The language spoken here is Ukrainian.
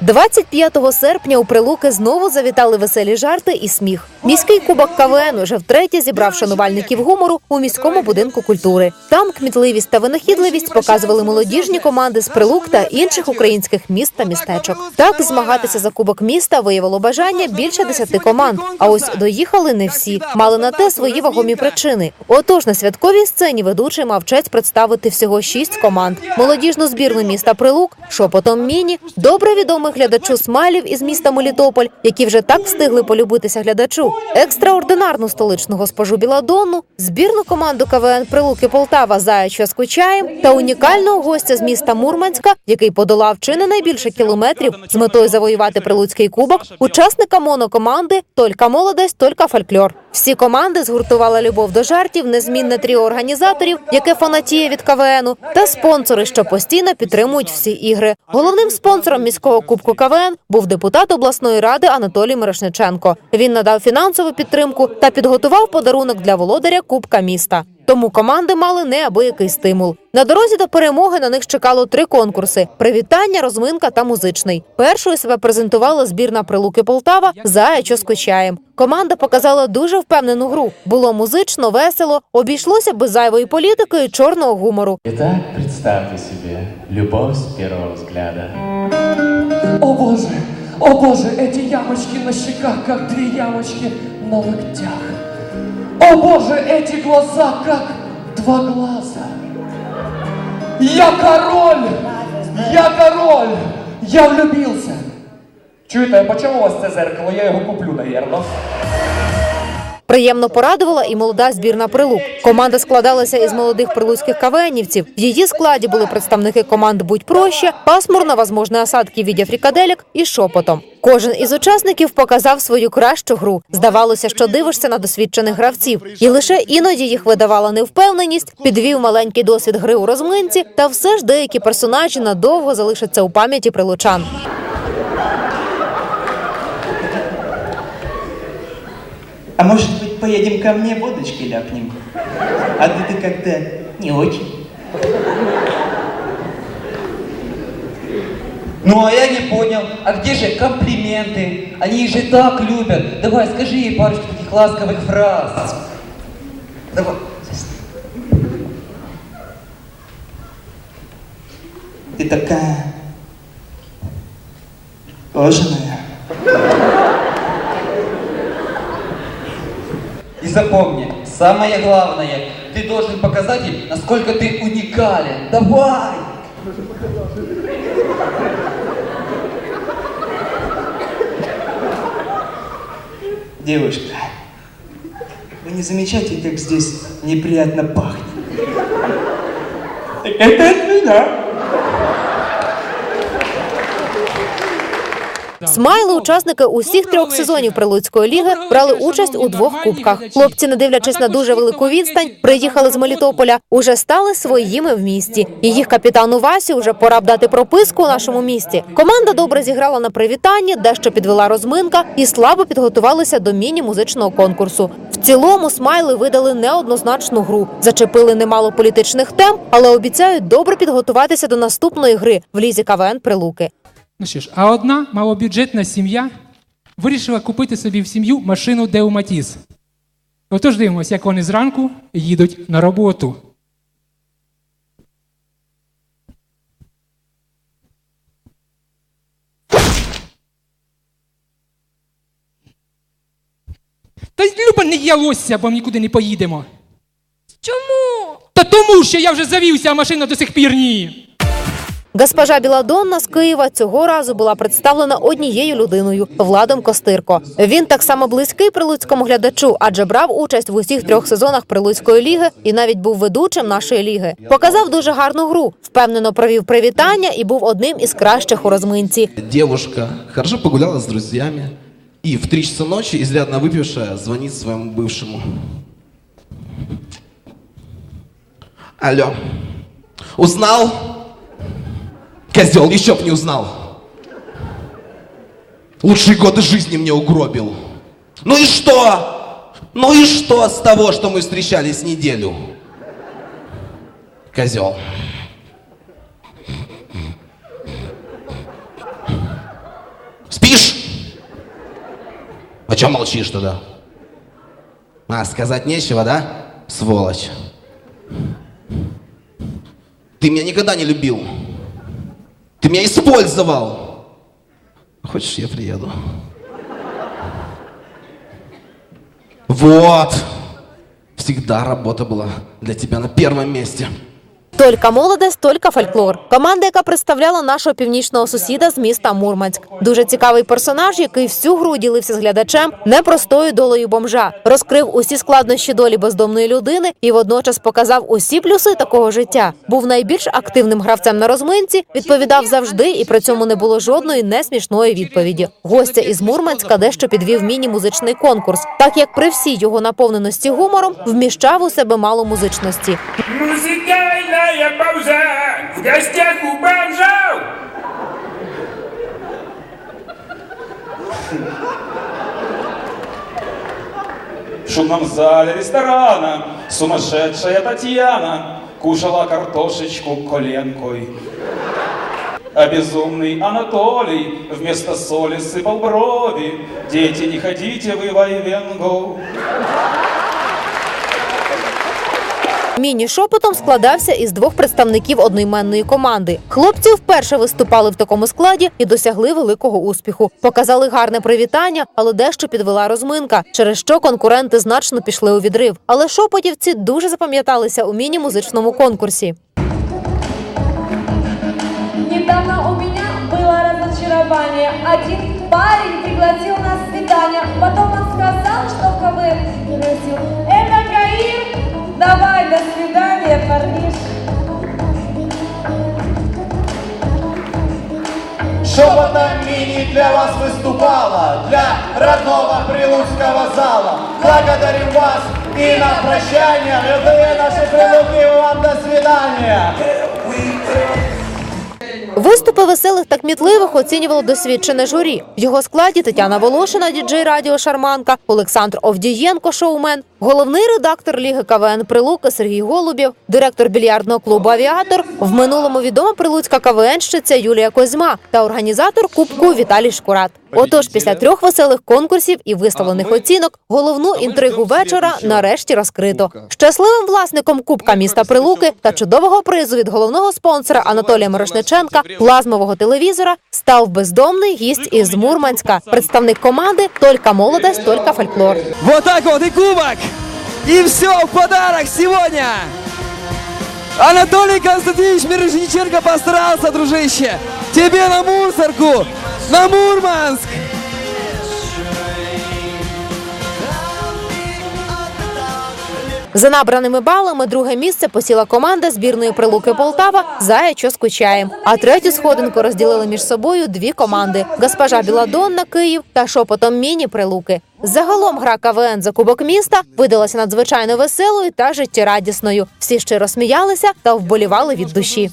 25 серпня у Прилуки знову завітали веселі жарти і сміх. Міський кубок КВН уже втретє зібрав шанувальників гумору у міському будинку культури. Там кмітливість та винахідливість показували молодіжні команди з Прилук та інших українських міст та містечок. Так змагатися за кубок міста виявило бажання більше десяти команд. А ось доїхали не всі. Мали на те свої вагомі причини. Отож, на святковій сцені ведучий мав честь представити всього шість команд: молодіжну збірну міста Прилук, шепотом міні, добре відомих глядачу смайлів із міста Мелітополь, які вже так встигли полюбитися глядачу, екстраординарну столичну госпожу Біладонну, збірну команду КВН Прилуки Полтава Заяча з Кучаєм та унікального гостя з міста Мурманська, який подолав чи не найбільше кілометрів з метою завоювати прилуцький кубок, учасника монокоманди Толька молодець, толька фольклор. Всі команди згуртувала любов до жартів, незмінне тріо організаторів, яке фанатіє від КВНу, та спонсори, що постійно підтримують всі ігри. Головним спонсором міського кубку КВН був депутат обласної ради Анатолій Мирошниченко. Він надав фінансову підтримку та підготував подарунок для володаря Кубка міста. Тому команди мали неабиякий стимул. На дорозі до перемоги на них чекало три конкурси: привітання, розминка та музичний. Першою себе презентувала збірна Прилуки Полтава Заячо з Кочаєм. Команда показала дуже впевнену гру. Було музично, весело, обійшлося без зайвої політики і чорного гумору. Итак, представьте себе любовь с первого взгляда. О боже, о боже, эти ямочки на щеках, как три ямочки на локтях. О боже, эти глаза, как два глаза. Я король! Я король! Я влюбился! Чуєте, а по у вас це зеркало? Я його куплю, наверно. Приємно порадувала і молода збірна Прилук. Команда складалася із молодих прилуцьких кавенівців. В її складі були представники команд Будь проще, пасмурно, возможно, осадки від фрікаделек і шепотом. Кожен із учасників показав свою кращу гру. Здавалося, що дивишся на досвідчених гравців, і лише іноді їх видавала невпевненість, підвів маленький досвід гри у розминці, та все ж деякі персонажі надовго залишаться у пам'яті прилучан. А может быть, поедем ко мне, водочки ляпнем? А ты, ты как-то не очень. Ну а я не понял, а где же комплименты? Они же так любят. Давай, скажи ей парочку таких ласковых фраз. Давай. Ты такая кожаная. И запомни, самое главное, ты должен показать им, насколько ты уникален. Давай! Девушка, вы не замечаете, как здесь неприятно пахнет? Это от меня. Смайли учасники усіх трьох сезонів Прилуцької ліги брали участь у двох кубках. Хлопці, не дивлячись на дуже велику відстань, приїхали з Мелітополя, уже стали своїми в місті. І їх капітану Васі вже пора б дати прописку у нашому місті. Команда добре зіграла на привітанні, дещо підвела розминка і слабо підготувалися до міні-музичного конкурсу. В цілому смайли видали неоднозначну гру, зачепили немало політичних тем, але обіцяють добре підготуватися до наступної гри в лізі КВН Прилуки. Ну що ж, а одна малобюджетна сім'я вирішила купити собі в сім'ю машину Деуматіс. Отож дивимося, як вони зранку їдуть на роботу. Та Люба не ялося, бо ми нікуди не поїдемо. Чому? Та тому, що я вже завівся, а машина до сих пір ні. Госпожа Біладонна з Києва цього разу була представлена однією людиною Владом Костирко. Він так само близький прилуцькому глядачу, адже брав участь в усіх трьох сезонах Прилуцької ліги і навіть був ведучим нашої ліги. Показав дуже гарну гру, впевнено провів привітання і був одним із кращих у розминці. Девушка хорошо погуляла с друзьями и в три часа ночи, изрядно выпившая, звонит своему бывшему. Алло. Узнал? Козел, еще б не узнал. Лучшие годы жизни мне угробил. Ну и что? Ну и что с того, что мы встречались неделю? Козел. Спишь? А чем молчишь тогда? А, сказать нечего, да? Сволочь. Ты меня никогда не любил. Ты меня использовал. Хочешь, я приеду? Вот. Всегда работа была для тебя на первом месте. Толька молодець, толька фольклор. Команда, яка представляла нашого північного сусіда з міста Мурманськ. Дуже цікавий персонаж, який всю гру ділився з глядачем непростою долею бомжа, розкрив усі складнощі долі бездомної людини і водночас показав усі плюси такого життя. Був найбільш активним гравцем на розминці, відповідав завжди, і при цьому не було жодної несмішної відповіді. Гостя із Мурманська дещо підвів міні-музичний конкурс, так як при всій його наповненості гумором вміщав у себе мало музичності. Музыкальная пауза! В гостях у бомжов! В шумном зале ресторана сумасшедшая Татьяна кушала картошечку коленкой. А безумный Анатолий вместо соли сыпал брови. Дети, не ходите вы в Айвенгу. Міні-шопотом складався із двох представників одноіменної команди. Хлопці вперше виступали в такому складі і досягли великого успіху. Показали гарне привітання, але дещо підвела розминка, через що конкуренти значно пішли у відрив. Але шопотівці дуже запам'яталися у міні-музичному конкурсі. Недавно у меня было разочарование. Один парень пригласил нас на свидание. Потом он сказал, что в КВН пригласил. Это Гаир? Для вас выступала, для родного прилуцкого зала. Благодарим вас и на прощание, любые наши прилуки, вам до свидания. Виступи веселих та кмітливих оцінювало досвідчене журі. В його складі Тетяна Волошина, діджей радіо Шарманка, Олександр Овдієнко, шоумен, головний редактор Ліги КВН Прилука Сергій Голубєв, директор більярдного клубу Авіатор, в минулому відома прилуцька КВНщиця Юлія Козьма та організатор Кубку Віталій Шкурат. Отож, після трьох веселих конкурсів і виставлених оцінок, головну інтригу вечора нарешті розкрито. Щасливим власником Кубка міста Прилуки та чудового призу від головного спонсора Анатолія Мирошниченка плазмового телевізора став бездомний гість із Мурманська, представник команди Толька молодець, толька фольклор. Вот так и кубок. И все в подарок сегодня. Анатолий Константинович Мирошниченко постарался, дружище. Тебе на мусорку, на Мурманск. За набраними балами друге місце посіла команда збірної прилуки Полтава Заячо з Кучаєм. А третю сходинку розділили між собою дві команди: Госпожа Біладонна Київ та шопотом Міні Прилуки. Загалом гра КВН за кубок міста видалася надзвичайно веселою та життєрадісною. Всі щиро сміялися та вболівали від душі.